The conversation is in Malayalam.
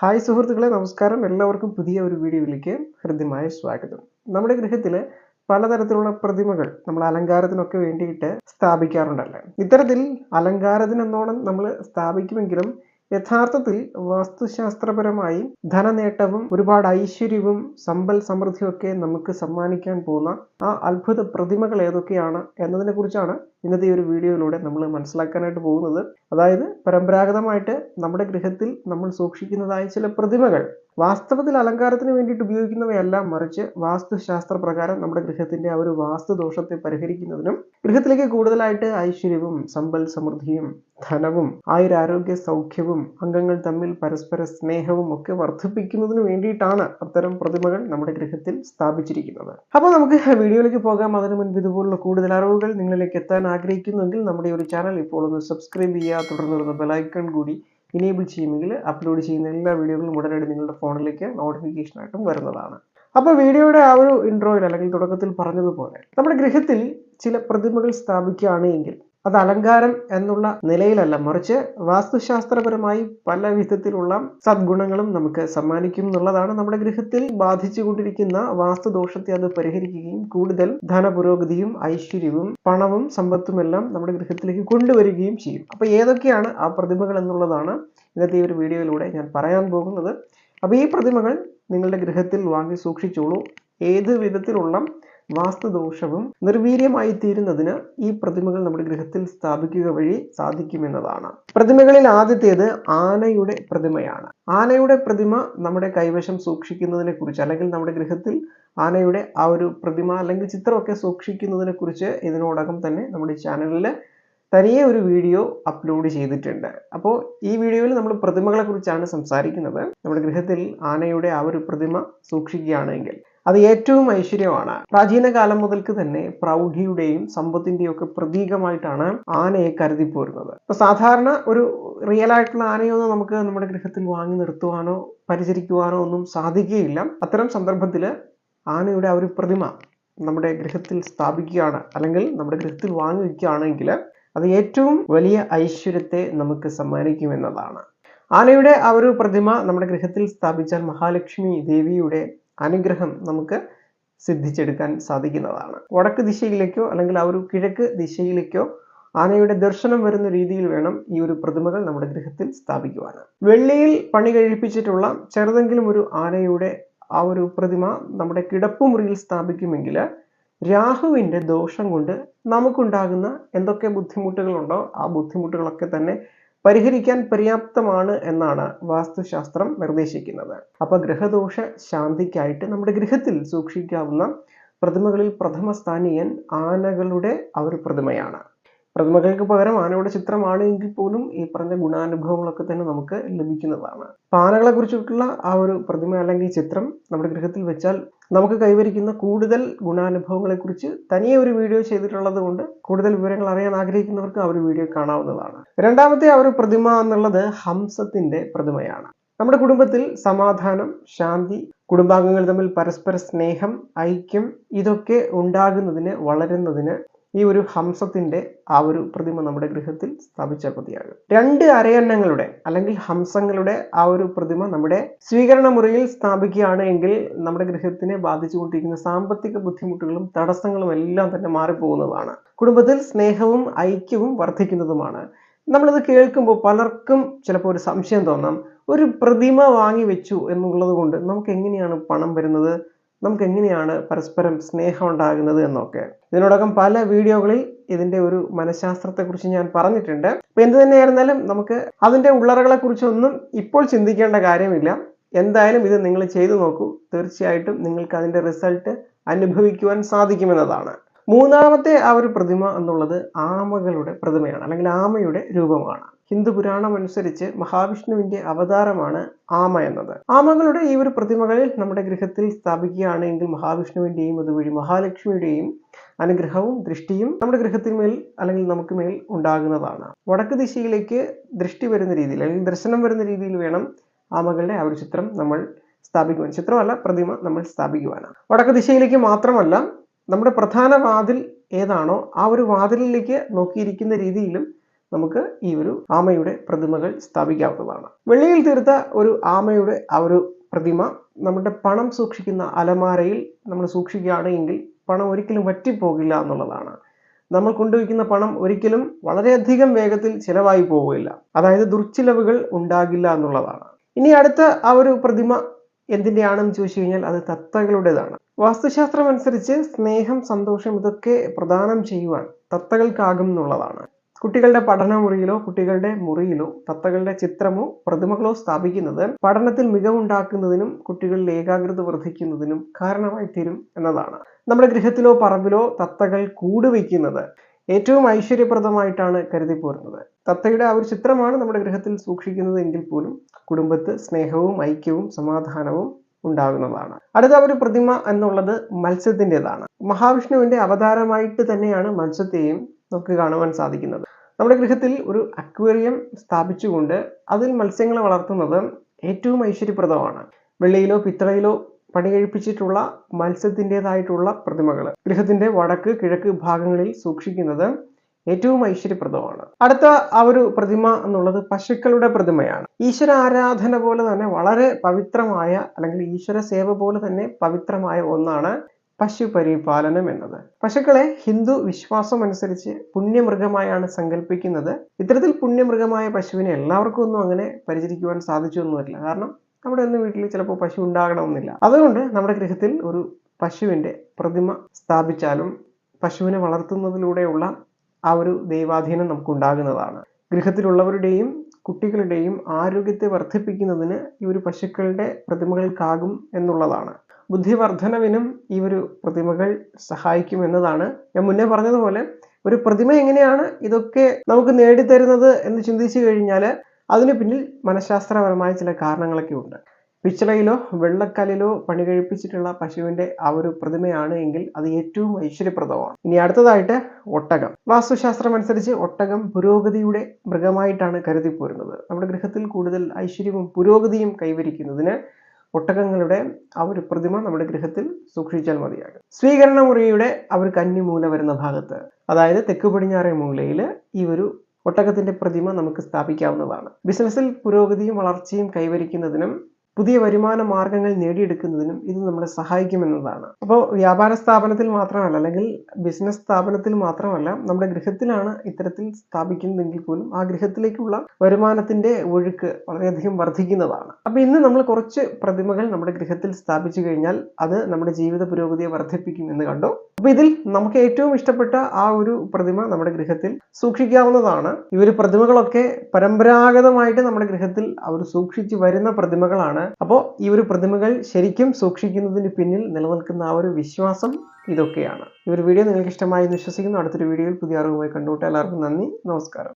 ഹായ് സുഹൃത്തുക്കളെ നമസ്കാരം. എല്ലാവർക്കും പുതിയ ഒരു വീഡിയോയിലേക്ക് ഹൃദ്യമായ സ്വാഗതം. നമ്മുടെ ഗൃഹത്തിൽ പലതരത്തിലുള്ള പ്രതിമകൾ നമ്മൾ അലങ്കാരത്തിനൊക്കെ വേണ്ടിയിട്ട് സ്ഥാപിക്കാറുണ്ടല്ലേ? ഇത്തരത്തിൽ അലങ്കാരത്തിനെന്നോണം നമ്മൾ സ്ഥാപിക്കുമെങ്കിലും യഥാർത്ഥത്തിൽ വാസ്തുശാസ്ത്രപരമായി ധനനേട്ടവും ഒരുപാട് ഐശ്വര്യവും സമ്പൽ സമൃദ്ധിയും ഒക്കെ നമുക്ക് സമ്മാനിക്കാൻ പോകുന്ന ആ അത്ഭുത പ്രതിമകൾ ഏതൊക്കെയാണ് എന്നതിനെ കുറിച്ചാണ് ഇന്നത്തെ ഒരു വീഡിയോയിലൂടെ നമ്മൾ മനസ്സിലാക്കാനായിട്ട് പോകുന്നത്. അതായത് പരമ്പരാഗതമായിട്ട് നമ്മുടെ ഗൃഹത്തിൽ നമ്മൾ സൂക്ഷിക്കുന്നതായ ചില പ്രതിമകൾ. വാസ്തവത്തിൽ അലങ്കാരത്തിന് വേണ്ടിയിട്ട് ഉപയോഗിക്കുന്നവയല്ല മറിച്ച് വാസ്തുശാസ്ത്ര പ്രകാരം നമ്മുടെ ഗൃഹത്തിന്റെ ആ ഒരു വാസ്തുദോഷത്തെ പരിഹരിക്കുന്നതിനും ഗൃഹത്തിലേക്ക് കൂടുതലായിട്ട് ഐശ്വര്യവും സമ്പൽ സമൃദ്ധിയും ധനവും ആയുരാരോഗ്യ സൗഖ്യവും അംഗങ്ങൾ തമ്മിൽ പരസ്പര സ്നേഹവും ഒക്കെ വർദ്ധിപ്പിക്കുന്നതിന് വേണ്ടിയിട്ടാണ് അത്തരം പ്രതിമകൾ നമ്മുടെ ഗൃഹത്തിൽ സ്ഥാപിച്ചിരിക്കുന്നത്. അപ്പോൾ നമുക്ക് വീഡിയോയിലേക്ക് പോകാം. അതിനു മുൻപ് ഇതുപോലുള്ള കൂടുതൽ അറിവുകൾ നിങ്ങളിലേക്ക് എത്താൻ ആഗ്രഹിക്കുന്നുവെങ്കിൽ നമ്മുടെ ഒരു ചാനൽ ഇപ്പോൾ ഒന്ന് സബ്സ്ക്രൈബ് ചെയ്യുക തുടർന്ന് വരുന്ന ബെലൈക്കൺ കൂടി ഇനേബിൾ ചെയ്യുമെങ്കിൽ അപ്ലോഡ് ചെയ്യുന്ന എല്ലാ വീഡിയോകളും ഉടനടി നിങ്ങളുടെ ഫോണിലേക്ക് നോട്ടിഫിക്കേഷൻ ആയിട്ടും വരുന്നതാണ്. അപ്പോൾ വീഡിയോയുടെ ആ ഒരു ഇൻട്രോയിൽ അല്ലെങ്കിൽ തുടക്കത്തിൽ പറഞ്ഞതുപോലെ നമ്മുടെ ഗൃഹത്തിൽ ചില പ്രതിമകൾ സ്ഥാപിക്കുകയാണ് എങ്കിൽ അത് അലങ്കാരം എന്നുള്ള നിലയിലല്ല മറിച്ച് വാസ്തുശാസ്ത്രപരമായി പല വിധത്തിലുള്ള സദ്ഗുണങ്ങളും നമുക്ക് സമ്മാനിക്കും എന്നുള്ളതാണ് നമ്മുടെ ഗൃഹത്തിൽ ബാധിച്ചുകൊണ്ടിരിക്കുന്ന വാസ്തുദോഷത്തെ അത് പരിഹരിക്കുകയും കൂടുതൽ ധനപുരോഗതിയും ഐശ്വര്യവും പണവും സമ്പത്തും എല്ലാം നമ്മുടെ ഗൃഹത്തിലേക്ക് കൊണ്ടുവരികയും ചെയ്യും. അപ്പോൾ ഏതൊക്കെയാണ് ആ പ്രതിമകൾ എന്നുള്ളതാണ് ഇന്നത്തെ ഒരു വീഡിയോയിലൂടെ ഞാൻ പറയാൻ പോകുന്നത്. അപ്പോൾ ഈ പ്രതിമകൾ നിങ്ങളുടെ ഗൃഹത്തിൽ വാങ്ങി സൂക്ഷിച്ചോളൂ. ഏത് വിധത്തിലുള്ള വാസ്തുദോഷവും നിർവീര്യമായി തീരുന്നതിന് ഈ പ്രതിമകൾ നമ്മുടെ ഗൃഹത്തിൽ സ്ഥാപിക്കുക വഴി സാധിക്കുമെന്നതാണ്. പ്രതിമകളിൽ ആദ്യത്തേത് ആനയുടെ പ്രതിമയാണ്. ആനയുടെ പ്രതിമ നമ്മുടെ കൈവശം സൂക്ഷിക്കുന്നതിനെ കുറിച്ച് അല്ലെങ്കിൽ നമ്മുടെ ഗൃഹത്തിൽ ആനയുടെ ആ ഒരു പ്രതിമ അല്ലെങ്കിൽ ചിത്രമൊക്കെ സൂക്ഷിക്കുന്നതിനെ കുറിച്ച് ഇതിനോടകം തന്നെ നമ്മുടെ ചാനലിൽ തനിയെ ഒരു വീഡിയോ അപ്ലോഡ് ചെയ്തിട്ടുണ്ട്. അപ്പോൾ ഈ വീഡിയോയിൽ നമ്മൾ പ്രതിമകളെ കുറിച്ചാണ് സംസാരിക്കുന്നത്. നമ്മുടെ ഗൃഹത്തിൽ ആനയുടെ ആ ഒരു പ്രതിമ സൂക്ഷിക്കുകയാണെങ്കിൽ അത് ഏറ്റവും ഐശ്വര്യമാണ്. പ്രാചീന കാലം മുതൽക്ക് തന്നെ പ്രൗഢിയുടെയും സമ്പത്തിന്റെയും ഒക്കെ പ്രതീകമായിട്ടാണ് ആനയെ കരുതി പോരുന്നത് ഇപ്പൊ സാധാരണ ഒരു റിയൽ ആയിട്ടുള്ള ആനയൊന്നും നമുക്ക് നമ്മുടെ ഗൃഹത്തിൽ വാങ്ങി നിർത്തുവാനോ പരിചരിക്കുവാനോ ഒന്നും സാധിക്കുകയില്ല. അത്തരം സന്ദർഭത്തിൽ ആനയുടെ ആ ഒരു പ്രതിമ നമ്മുടെ ഗൃഹത്തിൽ സ്ഥാപിക്കുകയാണ് അല്ലെങ്കിൽ നമ്മുടെ ഗൃഹത്തിൽ വാങ്ങി വയ്ക്കുകയാണെങ്കിൽ അത് ഏറ്റവും വലിയ ഐശ്വര്യത്തെ നമുക്ക് സമ്മാനിക്കുമെന്നതാണ്. ആനയുടെ ആ ഒരു പ്രതിമ നമ്മുടെ ഗൃഹത്തിൽ സ്ഥാപിച്ചാൽ മഹാലക്ഷ്മി ദേവിയുടെ അനുഗ്രഹം നമുക്ക് സിദ്ധിച്ചെടുക്കാൻ സാധിക്കുന്നതാണ്. വടക്ക് ദിശയിലേക്കോ അല്ലെങ്കിൽ ആ ഒരു കിഴക്ക് ദിശയിലേക്കോ ആനയുടെ ദർശനം വരുന്ന രീതിയിൽ വേണം ഈ ഒരു പ്രതിമകൾ നമ്മുടെ ഗൃഹത്തിൽ സ്ഥാപിക്കുവാൻ. വെള്ളിയിൽ പണി കഴിപ്പിച്ചിട്ടുള്ള ചെറുതെങ്കിലും ഒരു ആനയുടെ ആ ഒരു പ്രതിമ നമ്മുടെ കിടപ്പുമുറിയിൽ സ്ഥാപിക്കുമെങ്കിൽ രാഹുവിന്റെ ദോഷം കൊണ്ട് നമുക്കുണ്ടാകുന്ന എന്തൊക്കെ ബുദ്ധിമുട്ടുകളുണ്ടോ ആ ബുദ്ധിമുട്ടുകളൊക്കെ തന്നെ പരിഹരിക്കാൻ പര്യാപ്തമാണ് എന്നാണ് വാസ്തുശാസ്ത്രം നിർദ്ദേശിക്കുന്നത്. അപ്പോൾ ഗ്രഹദോഷ ശാന്തിക്കായിട്ട് നമ്മുടെ ഗൃഹത്തിൽ സൂക്ഷിക്കാവുന്ന പ്രതിമകളിൽ പ്രഥമ സ്ഥാനീയൻ ആനകളുടെ ആ ഒരു പ്രതിമയാണ്. പ്രതിമകൾക്ക് പകരം ആനയുടെ ചിത്രമാണ് എങ്കിൽ പോലും ഈ പറഞ്ഞ ഗുണാനുഭവങ്ങളൊക്കെ തന്നെ നമുക്ക് ലഭിക്കുന്നതാണ്. പാനകളെ കുറിച്ചിട്ടുള്ള ആ ഒരു പ്രതിമ അല്ലെങ്കിൽ ചിത്രം നമ്മുടെ ഗൃഹത്തിൽ വെച്ചാൽ നമുക്ക് കൈവരിക്കുന്ന കൂടുതൽ ഗുണാനുഭവങ്ങളെ കുറിച്ച് തനിയെ ഒരു വീഡിയോ ചെയ്തിട്ടുള്ളത് കൊണ്ട് കൂടുതൽ വിവരങ്ങൾ അറിയാൻ ആഗ്രഹിക്കുന്നവർക്ക് ആ ഒരു വീഡിയോ കാണാവുന്നതാണ്. രണ്ടാമത്തെ ആ ഒരു പ്രതിമ എന്നുള്ളത് ഹംസത്തിന്റെ പ്രതിമയാണ്. നമ്മുടെ കുടുംബത്തിൽ സമാധാനം ശാന്തി കുടുംബാംഗങ്ങൾ തമ്മിൽ പരസ്പര സ്നേഹം ഐക്യം ഇതൊക്കെ ഉണ്ടാകുന്നതിന് വളരുന്നതിന് ഈ ഒരു ഹംസത്തിന്റെ ആ ഒരു പ്രതിമ നമ്മുടെ ഗൃഹത്തിൽ സ്ഥാപിച്ച മതിയാകും രണ്ട് അരയണ്ണങ്ങളുടെ അല്ലെങ്കിൽ ഹംസങ്ങളുടെ ആ ഒരു പ്രതിമ നമ്മുടെ സ്വീകരണ മുറിയിൽ സ്ഥാപിക്കുകയാണ് എങ്കിൽ നമ്മുടെ ഗൃഹത്തിനെ ബാധിച്ചുകൊണ്ടിരിക്കുന്ന സാമ്പത്തിക ബുദ്ധിമുട്ടുകളും തടസ്സങ്ങളും എല്ലാം തന്നെ മാറിപ്പോകുന്നതാണ്. കുടുംബത്തിൽ സ്നേഹവും ഐക്യവും വർദ്ധിക്കുന്നതുമാണ്. നമ്മളിത് കേൾക്കുമ്പോൾ പലർക്കും ചിലപ്പോൾ ഒരു സംശയം തോന്നാം. ഒരു പ്രതിമ വാങ്ങി വെച്ചു എന്നുള്ളത് കൊണ്ട് നമുക്ക് എങ്ങനെയാണ് പണം വരുന്നത്? നമുക്ക് എങ്ങനെയാണ് പരസ്പരം സ്നേഹം ഉണ്ടാകുന്നത് എന്നൊക്കെ. ഇതിനോടകം പല വീഡിയോകളിൽ ഇതിന്റെ ഒരു മനഃശാസ്ത്രത്തെക്കുറിച്ച് ഞാൻ പറഞ്ഞിട്ടുണ്ട്. അപ്പൊ എന്ത് തന്നെയായിരുന്നാലും നമുക്ക് അതിന്റെ ഉള്ളറകളെ കുറിച്ചൊന്നും ഇപ്പോൾ ചിന്തിക്കേണ്ട കാര്യമില്ല. എന്തായാലും ഇത് നിങ്ങൾ ചെയ്തു നോക്കൂ. തീർച്ചയായിട്ടും നിങ്ങൾക്ക് അതിന്റെ റിസൾട്ട് അനുഭവിക്കുവാൻ സാധിക്കുമെന്നതാണ്. മൂന്നാമത്തെ ആ ഒരു പ്രതിമ എന്നുള്ളത് ആമകളുടെ പ്രതിമയാണ് അല്ലെങ്കിൽ ആമയുടെ രൂപമാണ്. ഹിന്ദു പുരാണം അനുസരിച്ച് മഹാവിഷ്ണുവിന്റെ അവതാരമാണ് ആമ എന്നത്. ആമകളുടെ ഈ ഒരു പ്രതിമകളിൽ നമ്മുടെ ഗൃഹത്തിൽ സ്ഥാപിക്കുകയാണെങ്കിൽ മഹാവിഷ്ണുവിന്റെയും അതുവഴി മഹാലക്ഷ്മിയുടെയും അനുഗ്രഹവും ദൃഷ്ടിയും നമ്മുടെ ഗൃഹത്തിന്മേൽ അല്ലെങ്കിൽ നമുക്ക് മേൽ ഉണ്ടാകുന്നതാണ്. വടക്ക് ദിശയിലേക്ക് ദൃഷ്ടി വരുന്ന രീതിയിൽ അല്ലെങ്കിൽ ദർശനം വരുന്ന രീതിയിൽ വേണം ആമകളുടെ ആ ഒരു ചിത്രം നമ്മൾ സ്ഥാപിക്കുവാൻ. ചിത്രമല്ല പ്രതിമ നമ്മൾ സ്ഥാപിക്കുവാനാണ്. വടക്ക് ദിശയിലേക്ക് മാത്രമല്ല നമ്മുടെ പ്രധാന വാതിൽ ഏതാണോ ആ ഒരു വാതിലിലേക്ക് നോക്കിയിരിക്കുന്ന രീതിയിലും നമുക്ക് ഈ ഒരു ആമയുടെ പ്രതിമകൾ സ്ഥാപിക്കാവുന്നതാണ്. വെള്ളിയിൽ തീർത്ത ഒരു ആമയുടെ ആ ഒരു പ്രതിമ നമ്മുടെ പണം സൂക്ഷിക്കുന്ന അലമാരയിൽ നമ്മൾ സൂക്ഷിക്കുകയാണ് എങ്കിൽ പണം ഒരിക്കലും വറ്റിപ്പോകില്ല എന്നുള്ളതാണ്. നമ്മൾ കൊണ്ടുവയ്ക്കുന്ന പണം ഒരിക്കലും വളരെയധികം വേഗത്തിൽ ചിലവായി പോവുകയില്ല. അതായത് ദുർച്ചിലവുകൾ ഉണ്ടാകില്ല എന്നുള്ളതാണ്. ഇനി അടുത്ത ആ ഒരു പ്രതിമ എന്തിന്റെയാണെന്ന് ചോദിച്ചു കഴിഞ്ഞാൽ അത് തത്തകളുടേതാണ്. വാസ്തുശാസ്ത്രം അനുസരിച്ച് സ്നേഹം സന്തോഷം ഇതൊക്കെ പ്രദാനം ചെയ്യുവാൻ തത്തകൾക്കാകും എന്നുള്ളതാണ്. കുട്ടികളുടെ പഠന മുറിയിലോ കുട്ടികളുടെ മുറിയിലോ തത്തകളുടെ ചിത്രമോ പ്രതിമകളോ സ്ഥാപിക്കുന്നത് പഠനത്തിൽ മികവുണ്ടാക്കുന്നതിനും കുട്ടികളിൽ ഏകാഗ്രത വർദ്ധിക്കുന്നതിനും കാരണമായി തീരും എന്നതാണ്. നമ്മുടെ ഗൃഹത്തിലോ പറമ്പിലോ തത്തകൾ കൂടുവയ്ക്കുന്നത് ഏറ്റവും ഐശ്വര്യപ്രദമായിട്ടാണ് കരുതി പോരുന്നത് തത്തയുടെ ആ ഒരു ചിത്രമാണ് നമ്മുടെ ഗൃഹത്തിൽ സൂക്ഷിക്കുന്നത് എങ്കിൽ പോലും കുടുംബത്ത് സ്നേഹവും ഐക്യവും സമാധാനവും ഉണ്ടാകുന്നതാണ്. അടുത്ത ഒരു പ്രതിമ എന്നുള്ളത് മത്സ്യത്തിന്റെതാണ്. മഹാവിഷ്ണുവിന്റെ അവതാരമായിട്ട് തന്നെയാണ് മത്സ്യത്തെയും നമുക്ക് കാണുവാൻ സാധിക്കുന്നത്. നമ്മുടെ ഗൃഹത്തിൽ ഒരു അക്വേറിയം സ്ഥാപിച്ചുകൊണ്ട് അതിൽ മത്സ്യങ്ങളെ വളർത്തുന്നത് ഏറ്റവും ഐശ്വര്യപ്രദമാണ്. വെള്ളിയിലോ പിത്തളയിലോ പണി കഴിപ്പിച്ചിട്ടുള്ള മത്സ്യത്തിന്റെതായിട്ടുള്ള പ്രതിമകൾ ഗൃഹത്തിന്റെ വടക്ക് കിഴക്ക് ഭാഗങ്ങളിൽ സൂക്ഷിക്കുന്നത് ഏറ്റവും ഐശ്വര്യപ്രദമാണ്. അടുത്ത ആ ഒരു പ്രതിമ എന്നുള്ളത് പശുക്കളുടെ പ്രതിമയാണ്. ഈശ്വര ആരാധന പോലെ തന്നെ വളരെ പവിത്രമായ അല്ലെങ്കിൽ ഈശ്വര സേവ പോലെ തന്നെ പവിത്രമായ ഒന്നാണ് പശു പരിപാലനം എന്നത്. പശുക്കളെ ഹിന്ദു വിശ്വാസം അനുസരിച്ച് പുണ്യമൃഗമായാണ് സങ്കല്പിക്കുന്നത് ഇത്തരത്തിൽ പുണ്യമൃഗമായ പശുവിനെ എല്ലാവർക്കും ഒന്നും അങ്ങനെ പരിചരിക്കുവാൻ സാധിച്ചു ഒന്നും വരില്ല കാരണം നമ്മുടെ ഒന്നും വീട്ടിൽ ചിലപ്പോൾ പശു ഉണ്ടാകണമെന്നില്ല. അതുകൊണ്ട് നമ്മുടെ ഗൃഹത്തിൽ ഒരു പശുവിന്റെ പ്രതിമ സ്ഥാപിച്ചാലും പശുവിനെ വളർത്തുന്നതിലൂടെയുള്ള ആ ഒരു ദൈവാധീനം നമുക്ക് ഉണ്ടാകുന്നതാണ് ഗൃഹത്തിലുള്ളവരുടെയും കുട്ടികളുടെയും ആരോഗ്യത്തെ വർദ്ധിപ്പിക്കുന്നതിന് ഈ ഒരു പശുക്കളുടെ പ്രതിമകൾക്കാകും എന്നുള്ളതാണ്. ബുദ്ധിവർദ്ധനവിനും ഈ ഒരു പ്രതിമകൾ സഹായിക്കും എന്നതാണ് ഞാൻ മുന്നേ പറഞ്ഞതുപോലെ. ഒരു പ്രതിമ എങ്ങനെയാണ് ഇതൊക്കെ നമുക്ക് നേടിത്തരുന്നത് എന്ന് ചിന്തിച്ചു കഴിഞ്ഞാൽ അതിന് പിന്നിൽ മനഃശാസ്ത്രപരമായ ചില കാരണങ്ങളൊക്കെ ഉണ്ട് പിച്ചളയിലോ വെള്ളക്കല്ലിലോ പണി കഴിപ്പിച്ചിട്ടുള്ള പശുവിന്റെ ആ ഒരു പ്രതിമയാണ് എങ്കിൽ അത് ഏറ്റവും ഐശ്വര്യപ്രദമാണ്. ഇനി അടുത്തതായിട്ട് ഒട്ടകം. വാസ്തുശാസ്ത്രം അനുസരിച്ച് ഒട്ടകം പുരോഗതിയുടെ മൃഗമായിട്ടാണ് കരുതി പോരുന്നത് നമ്മുടെ ഗൃഹത്തിൽ കൂടുതൽ ഐശ്വര്യവും പുരോഗതിയും കൈവരിക്കുന്നതിന് ഒട്ടകങ്ങളുടെ ആ ഒരു പ്രതിമ നമ്മുടെ ഗൃഹത്തിൽ സൂക്ഷിച്ചാൽ മതിയാകും. സ്വീകരണ മുറിയുടെ ആ ഒരു കന്നിമൂല വരുന്ന ഭാഗത്ത് അതായത് തെക്ക് പടിഞ്ഞാറേ മൂലയിൽ ഈ ഒരു ഒട്ടകത്തിന്റെ പ്രതിമ നമുക്ക് സ്ഥാപിക്കാവുന്നതാണ്. ബിസിനസ്സിൽ പുരോഗതിയും വളർച്ചയും കൈവരിക്കുന്നതിനും പുതിയ വരുമാന മാർഗങ്ങൾ നേടിയെടുക്കുന്നതിനും ഇത് നമ്മളെ സഹായിക്കുമെന്നതാണ്. അപ്പോൾ വ്യാപാര സ്ഥാപനത്തിൽ മാത്രമല്ല അല്ലെങ്കിൽ ബിസിനസ് സ്ഥാപനത്തിൽ മാത്രമല്ല നമ്മുടെ ഗൃഹത്തിലാണ് ഇത്തരത്തിൽ സ്ഥാപിക്കുന്നതെങ്കിൽ പോലും ആ ഗൃഹത്തിലേക്കുള്ള വരുമാനത്തിന്റെ ഒഴുക്ക് വളരെയധികം വർദ്ധിക്കുന്നതാണ്. അപ്പോൾ ഇന്ന് നമ്മൾ കുറച്ച് പ്രതിമകൾ നമ്മുടെ ഗൃഹത്തിൽ സ്ഥാപിച്ചു കഴിഞ്ഞാൽ അത് നമ്മുടെ ജീവിത പുരോഗതിയെ വർദ്ധിപ്പിക്കും എന്ന് കണ്ടു. അപ്പോൾ ഇതിൽ നമുക്ക് ഏറ്റവും ഇഷ്ടപ്പെട്ട ആ ഒരു പ്രതിമ നമ്മുടെ ഗൃഹത്തിൽ സൂക്ഷിക്കാവുന്നതാണ്. ഈ ഒരു പ്രതിമകളൊക്കെ പരമ്പരാഗതമായിട്ട് നമ്മുടെ ഗൃഹത്തിൽ അവർ സൂക്ഷിച്ചു വരുന്ന പ്രതിമകളാണ് അപ്പോൾ ഈ ഒരു പ്രതിമകൾ ശരിക്കും സൂക്ഷിക്കുന്നതിന് പിന്നിൽ നിലനിൽക്കുന്ന ആ ഒരു വിശ്വാസം ഇതൊക്കെയാണ്. ഈ ഒരു വീഡിയോ നിങ്ങൾക്ക് ഇഷ്ടമായി വിശ്വസിക്കുന്നു. അടുത്തൊരു വീഡിയോയിൽ പുതിയ അറിവുമായി കണ്ടുകൂട്ടെ എല്ലാവർക്കും നന്ദി. നമസ്കാരം.